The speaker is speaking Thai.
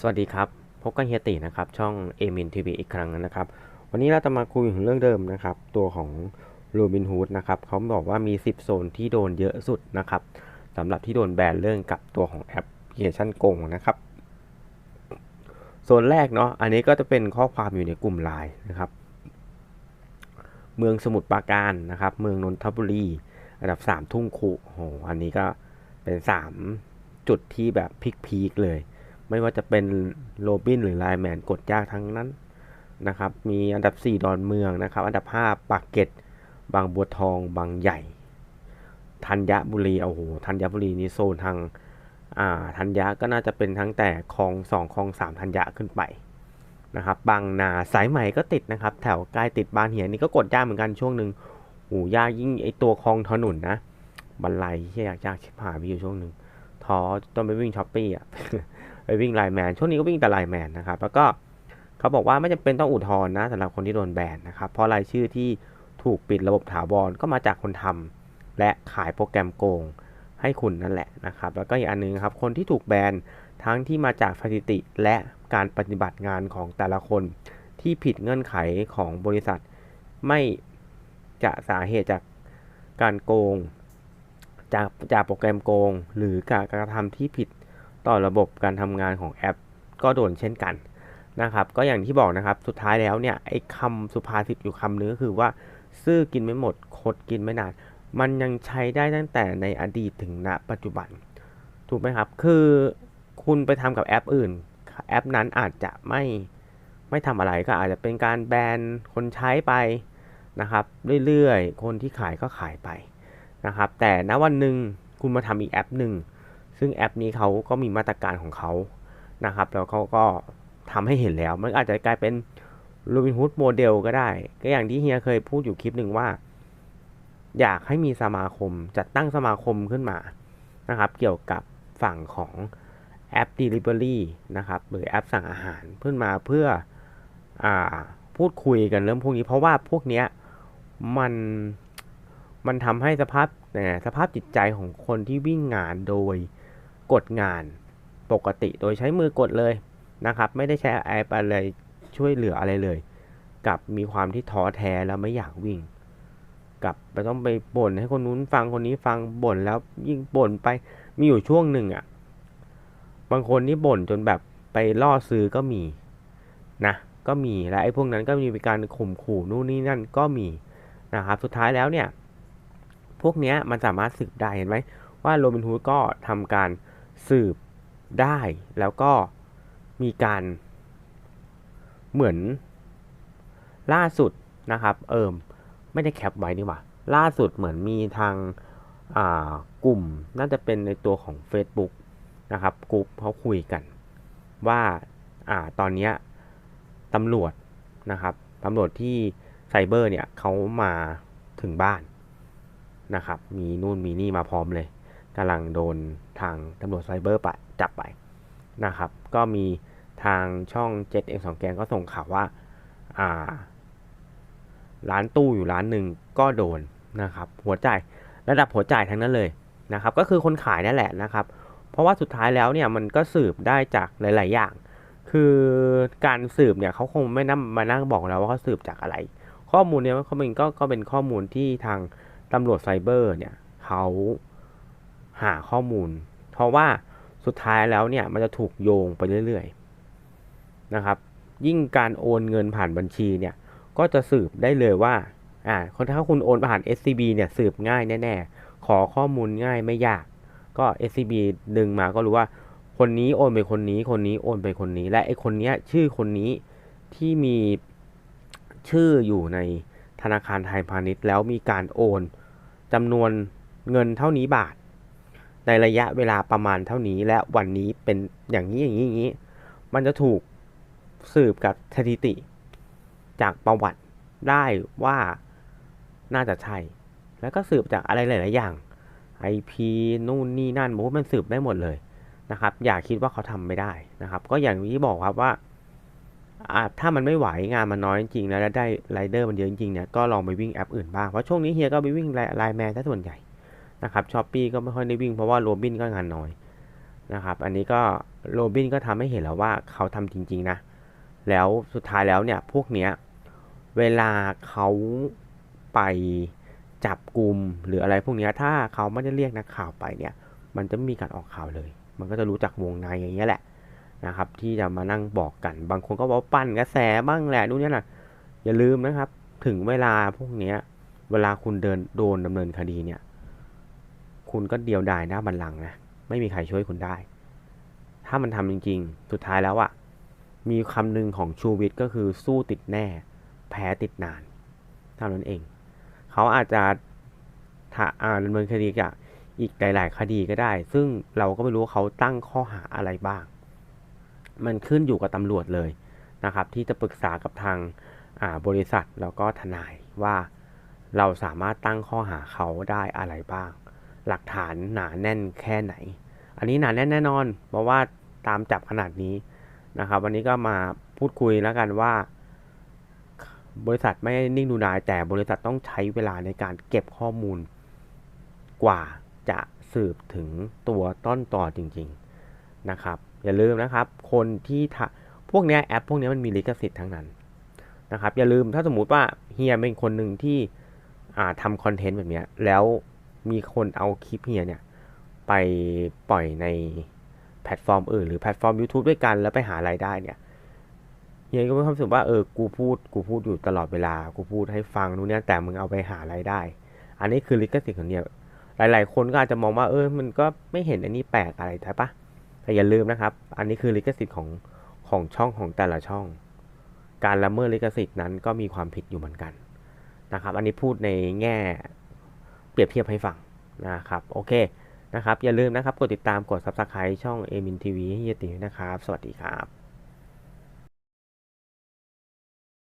สวัสดีครับ พบกันเฮียตินะครับ ช่องเอมินทีวีอีกครั้งนะครับ วันนี้เราจะมาคุยถึงเรื่องเดิมนะครับ ตัวของโรบินฮูดนะครับเขาบอกว่ามี 10 โซนที่โดนเยอะสุดนะครับสำหรับที่โดนแบนเรื่องกับตัวของแอปพลิเคชันโกงนะครับ โซนแรกเนาะอันนี้ก็จะเป็นข้อความอยู่ในกลุ่มไลน์นะครับ เมืองสมุทรปราการนะครับ เมืองนนทบุรีอันดับ 3 ทุ่งคุโอ้โหอันนี้ก็เป็น 3 จุดที่แบบพีคๆเลย ไม่ว่าจะเป็นโรบินหรือไลแมนกดยากทั้งนั้นนะครับ มีอันดับ 4 ดอนเมืองนะครับ อันดับ 5ปากเกร็ดบางบัวทองบางใหญ่ธัญบุรีโอ้โหธัญบุรีนี่โซนทางอ่าธัญญก็น่าจะเป็นทั้งแต่คลองสองคลองสามธัญญขึ้นไปนะครับบางนาสายใหม่ก็ติดนะครับ แถวใกล้ติดบ้านเหียนี่ก็กดยากเหมือนกันช่วงหนึ่งโอ้ยากยิ่งไอตัวคลองถนนนะบันไลที่ยากยากชิบหายไปอยู่ช่วงหนึ่งท้อต้องไปวิ่งช้อปปี้อะ ไปวิ่งไลแมนช่วงนี้ก็วิ่งแต่ไลแมนนะครับแล้วก็เขาบอกว่าไม่จำเป็นต้องอุทธรณ์นะสำหรับคนที่โดนแบนนะครับเพราะรายชื่อที่ถูกปิดระบบถาวรก็มาจากคนทำและขายโปรแกรมโกงให้คุณนั่นแหละนะครับแล้วก็อีกอันหนึงครับคนที่ถูกแบนทั้งที่มาจากสถิติและการปฏิบัติงานของแต่ละคนที่ผิดเงื่อนไขของบริษัท ไม่จะสาเหตุจากการโกง จากจากโปรแกรมโกง หรือการกระทำที่ผิด ต่อระบบการทำงานของแอป ก็โดนเช่นกันนะครับ ก็อย่างที่บอกนะครับ สุดท้ายแล้วเนี่ยไอ้คำสุภาษิตอยู่คำนึงก็คือว่า ซื่อกินไม่หมดคดกินไม่นาน มันยังใช้ได้ตั้งแต่ในอดีตถึงณ ปัจจุบัน ถูกไหมครับ คือคุณไปทำกับแอปอื่น แอปนั้นอาจจะไม่ไม่ทำอะไรก็อาจจะเป็นการแบนคนใช้ไปนะครับ เรื่อยๆ คนที่ขายก็ขายไปนะครับ แต่ณวันหนึ่งคุณมาทำอีกแอปหนึ่ง ซึ่งแอปนี้เขาก็มีมาตรการของเขานะครับแล้วเขาก็ทำให้เห็นแล้ว มันอาจจะกลายเป็น Robin Hood โมเดลก็ได้ ก็อย่างที่เฮียเคยพูดอยู่คลิปหนึ่งว่า อยากให้มีสมาคมจัดตั้งสมาคมขึ้นมานะครับ เกี่ยวกับฝั่งของแอป Delivery นะครับ หรือแอปสั่งอาหารขึ้นมาเพื่ออาพูดคุยกันเรื่องพวกนี้ เพราะว่าพวกเนี้ยมันมันทำให้สภาพสภาพจิตใจของคนที่วิ่งงานโดย กดงานปกติโดยใช้มือกดเลยนะครับ ไม่ได้ใช้แอปอะไรช่วยเหลืออะไรเลย กับมีความที่ท้อแท้แล้วไม่อยากวิ่ง กับไปต้องไปบ่นให้คนนู้นฟังคนนี้ฟังบ่นแล้วยิ่งบ่นไปมีอยู่ช่วงหนึ่งอะ่ะ บางคนนี่บ่นจนแบบไปล่อซื้อก็มีนะก็มีและไอ้พวกนั้นก็มีการข่มขู่นู่นนี่นั่นก็มีนะครับสุดท้ายแล้วเนี่ย พวกเนี้ยมันสามารถสืบได้เห็นไหมว่าโรบินฮูดก็ทำการ สืบได้แล้วก็มีการเหมือนล่าสุดนะครับ เอิมไม่ได้แคปไว้นี่หว่า ล่าสุดเหมือนมีทางอ่ากลุ่มน่าจะเป็นในตัวของ Facebook นะครับกลุ่มเขาคุยกัน ว่าอ่าตอนนี้ตำรวจนะครับตำรวจที่ไซเบอร์เนี่ยเขามาถึงบ้านนะครับ มีนู่นมีนี่มาพร้อมเลย กำลังโดนทางตำรวจไซเบอร์ไปจับไปนะครับ ก็มีทางช่อง7 M2 แกงก็ส่งข่าวว่าอ่า ร้านตู้อยู่ร้านหนึ่งก็โดนนะครับ หัวใจระดับหัวใจทั้งนั้นเลยนะครับ ก็คือคนขายนั่นแหละนะครับ เพราะว่าสุดท้ายแล้วเนี่ยมันก็สืบได้จากหลาย ๆ อย่าง คือการสืบเนี่ยเขาคงไม่นั่งมานั่งบอกแล้วว่าเขาสืบจากอะไร ข้อมูลเนี่ยเขาเป็นก็ก็เป็นข้อมูลที่ทางตำรวจไซเบอร์เนี่ยเขา หาข้อมูล เพราะว่าสุดท้ายแล้วเนี่ยมันจะถูกโยงไปเรื่อยๆนะครับ ยิ่งการโอนเงินผ่านบัญชีเนี่ยก็จะสืบได้เลยว่าอ่าคนถ้าคุณโอนผ่าน SCB เนี่ยสืบง่ายแน่ๆ ขอข้อมูลง่ายไม่ยาก ก็ SCB ดึงมาก็รู้ว่าคนนี้โอนไปคนนี้ คนนี้โอนไปคนนี้ และไอคนเนี้ยชื่อคนนี้ที่มีชื่ออยู่ในธนาคารไทยพาณิชย์ แล้วมีการโอนจำนวนเงินเท่านี้บาท ในระยะเวลาประมาณเท่านี้และวันนี้เป็นอย่างนี้อย่างนี้อย่างนี้ มันจะถูกสืบกับสถิติ จากประวัติได้ว่าน่าจะใช่ แล้วก็สืบจากอะไรหลาย ๆ อย่าง IP นู่นนี่นั่นโอ้มันสืบได้หมดเลยนะครับ อย่าคิดว่าเขาทำไม่ได้นะครับ ก็อย่างที่บอกครับว่าถ้ามันไม่ไหวงานมันน้อยจริงแล้วได้ไรเดอร์มันเยอะจริงเนี่ยก็ลองไปวิ่งแอปอื่นบ้าง เพราะช่วงนี้เฮียก็ไปวิ่งไลน์แมนซะส่วนใหญ่ นะครับช้อปปีก็ไม่ค่อยได้วิ่งเพราะว่าโรบินก็งานน้อยนะครับอันนี้ก็โรบินก็ทำให้เห็นแล้วว่าเขาทำจริงๆนะแล้วสุดท้ายแล้วเนี่ยพวกเนี้ยเวลาเขาไปจับกลุ่มหรืออะไรพวกนี้ถ้าเขาไม่ได้เรียกนักข่าวไปเนี่ย มันจะมีการออกข่าวเลย มันก็จะรู้จักวงในอย่างเงี้ยแหละนะครับ ที่จะมานั่งบอกกันบางคนก็บอกปั่นกระแสบ้างแหละนู่นนี่นะอย่าลืมนะครับ ถึงเวลาพวกเนี้ยเวลาคุณเดินโดนดำเนินคดีเนี่ย คุณก็เดียวดายหน้าบัลลังนะไม่มีใครช่วยคุณได้ ถ้ามันทำจริง ๆ สุดท้ายแล้วอะมีคำหนึ่งของชูวิทย์ก็คือสู้ติดแน่ แพ้ติดนานเท่านั้นเอง เขาอาจจะถ้าอ่าดำเนินคดีกับอีกหลาย ๆ คดีก็ได้ ซึ่งเราก็ไม่รู้ว่าเขาตั้งข้อหาอะไรบ้าง มันขึ้นอยู่กับตำรวจเลยนะครับ ที่จะปรึกษากับทางอาบริษัทแล้วก็ทนายว่าเราสามารถตั้งข้อหาเขาได้อะไรบ้าง หลักฐานหนาแน่นแค่ไหน อันนี้หนาแน่นแน่นอน เพราะว่าตามจับขนาดนี้นะครับ วันนี้ก็มาพูดคุยแล้วกันว่า บริษัทไม่นิ่งดูดายแต่บริษัทต้องใช้เวลาในการเก็บข้อมูล กว่าจะสืบถึงตัวต้นต่อจริง ๆนะครับ อย่าลืมนะครับ คนที่ทพวกเนี้ยแอป พวกเนี้ยมันมีลิขสิทธิ์ทั้งนั้นนะครับ อย่าลืมถ้าสมมุติว่าเฮียเป็นคนหนึ่งที่ทำคอนเทนต์แบบเนี้ยแล้ว มีคนเอาคลิปเฮียเนี่ย ไปปล่อยในแพลตฟอร์มอื่นหรือแพลตฟอร์ม YouTube ด้วยกันแล้วไปหารายได้เนี่ยเฮียก็มีความรู้สึกว่าเออกูพูดกูพูดอยู่ตลอดเวลากูพูดให้ฟังนู่นนี่แต่มึงเอาไปหารายได้ อันนี้คือลิขสิทธิ์ของเนี่ยหลาย ๆ คนก็อาจจะมองว่าเออมันก็ไม่เห็นอันนี้แปลกอะไรใช่ปะแต่อย่าลืมนะครับ อันนี้คือลิขสิทธิ์ของของช่องของแต่ละช่อง การละเมิดลิขสิทธิ์นั้นก็มีความผิดอยู่เหมือนกันนะครับ อันนี้พูดในแง่ เปรียบเทียบให้ฟังนะครับโอเคนะครับอย่าลืมนะครับกดติดตามกด subscribe ช่อง a m i n TV ให้เฮียตีนะครับ สวัสดีครับ